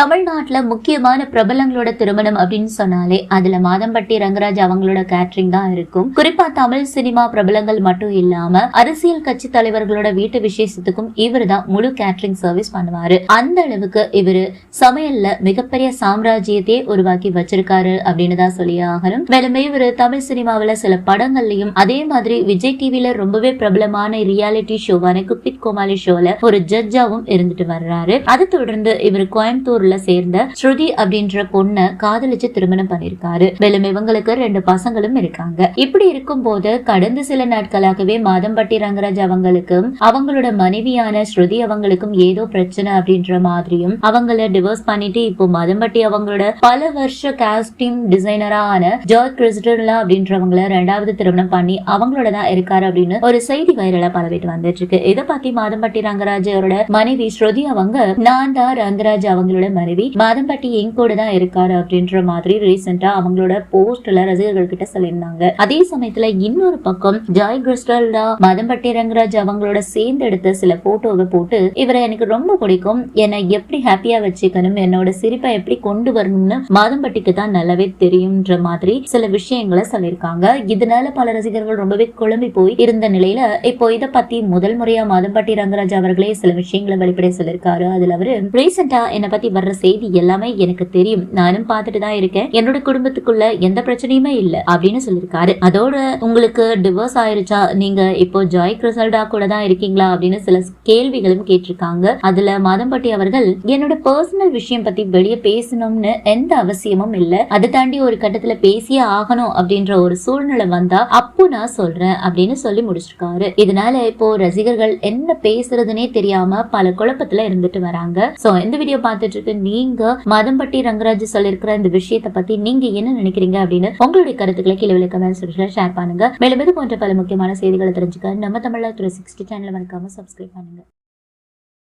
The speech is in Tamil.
தமிழ்நாட்டில் முக்கியமான பிரபலங்களோட திருமணம் அப்படின்னு சொன்னாலே அதுல மாதம்பட்டி ரங்கராஜ் அவங்களோட கேட்ரிங் தான் இருக்கும். குறிப்பா தமிழ் சினிமா பிரபலங்கள் மட்டும் இல்லாம அரசியல் கட்சி தலைவர்களோட வீட்டு விசேஷத்துக்கும் இவர் தான் முழு கேட்ரிங் சர்வீஸ் பண்ணுவாரு. அந்த அளவுக்கு இவரு சமையல்ல மிகப்பெரிய சாம்ராஜ்யத்தையே உருவாக்கி வச்சிருக்காரு அப்படின்னு தான் சொல்லி ஆகணும். மேலுமே இவரு தமிழ் சினிமாவில் சில படங்கள்லயும் அதே மாதிரி விஜய் டிவில ரொம்பவே பிரபலமான ரியாலிட்டி ஷோவான குப்பித் கோமாளி ஷோல ஒரு ஜட்ஜாவும் இருந்துட்டு வர்றாரு. அதை தொடர்ந்து இவர் கோயம்புத்தூர்ல ஸ்கூல்ல சேர்ந்த ஸ்ருதி அப்படின்ற பொண்ணை காதலிச்சு திருமணம் பண்ணிருக்காரு. மேலும் இவங்களுக்கு ரெண்டு பசங்களும் இருக்காங்க. இப்படி இருக்கும் போது கடந்த சில நாட்களாகவே மாதம்பட்டி ரங்கராஜ் அவங்களுக்கும் அவங்களோட மனைவியான ஸ்ருதி அவங்களுக்கும் ஏதோ பிரச்சனை அப்படின்ற மாதிரியும் அவங்கள டிவோர்ஸ் பண்ணிட்டு இப்போ மாதம்பட்டி அவங்களோட பல வருஷ காஸ்டியூம் டிசைனரான ஜார்ஜ் கிறிஸ்டலா அப்படின்றவங்கள ரெண்டாவது திருமணம் பண்ணி அவங்களோட தான் இருக்காரு அப்படின்னு ஒரு செய்தி வைரலா பரவிட்டு வந்துட்டு இருக்கு. இதை பத்தி மாதம்பட்டி ரங்கராஜோட மனைவி ஸ்ருதி அவங்க நான் தான் ரங்கராஜ் அவங்களோட மனைவி மாதம்பட்டி என் கூட தான் இருக்காரு அப்படின்ற மாதிரி ரீசெண்டா அவங்களோட போஸ்ட்ல ரசிகர்கள் கிட்ட சொல்லியிருந்தாங்க. அதே சமயத்துல இன்னொரு பக்கம் ஜாய் கிறிஸ்டல்டா மாதம்பட்டி ரங்கராஜ் அவங்களோட சேர்ந்து எடுத்த சில போட்டோவை போட்டு இவரை எனக்கு ரொம்ப பிடிக்கும். என்னை எப்படி ஹாப்பியா வச்சுக்கணும்? என்னோட சிரிப்பை எப்படி கொண்டு வரணும்னு மாதம்பட்டிக்கு தான் நல்லாவே தெரியும்ன்ற மாதிரி சில விஷயங்களை சொல்லியிருக்காங்க. இதனால பல ரசிகர்கள் ரொம்பவே குழம்பி போய் இருந்த நிலையில இப்போ இதை பத்தி முதல் முறையா மாதம்பட்டி ரங்கராஜ் அவர்களே சில விஷயங்களை வெளிப்படைய சொல்லியிருக்காரு. அதுல அவரு ரீசெண்டா என்னை பத்தி வர்ற செய்தி எல்லாமே எனக்கு தெரியும். நானும் பார்த்துட்டு தான் இருக்கேன். என்னோட குடும்பத்துக்குள்ள எந்த பிரச்சனையுமே இல்ல அப்படின்னு சொல்லியிருக்காரு அதோட உங்களுக்கு டிவோர்ஸ் ஆயிருச்சா? நீங்க இப்போ ஜாய் கிரிசல்டா கூட தான் இருக்கீங்களா? அப்படின்னு சில கேள்விகளும் கேட்டிருக்காங்க. அதுல மாதம்பட்டி அவர்கள் என்னோட பர்சனல் விஷயம் பத்தி வெளியே பேசணும்னு எந்த அவசியமும் இல்ல. அதை தாண்டி ஒரு கட்டத்துல பேசியே ஆகணும் அப்படின்ற ஒரு சூழ்நிலை வந்தா அப்போ நான் சொல்றேன் அப்படின்னு சொல்லி முடிச்சிருக்காரு. இதனால இப்போ ரசிகர்கள் என்ன பேசுறதுனே தெரியாம பல குழப்பத்துல இருந்துட்டு வராங்க. சோ இந்த வீடியோ பார்த்துட்டு குறித்து நீங்க மதம்பட்டி ரங்கராஜ் சொல்லியிருக்கிற இந்த விஷயத்தை பத்தி நீங்க என்ன நினைக்கிறீங்க அப்படின்னு உங்களுடைய கருத்துக்களை கீழே விளக்க கமெண்ட் ஷேர் பண்ணுங்க. மேலும் இது போன்ற பல முக்கியமான செய்திகளை தெரிஞ்சுக்க நம்ம தமிழ்ல த்ரீ சிக்ஸ்டி சேனல் மறக்காம சப்ஸ்கிரைப் பண்ணுங்க.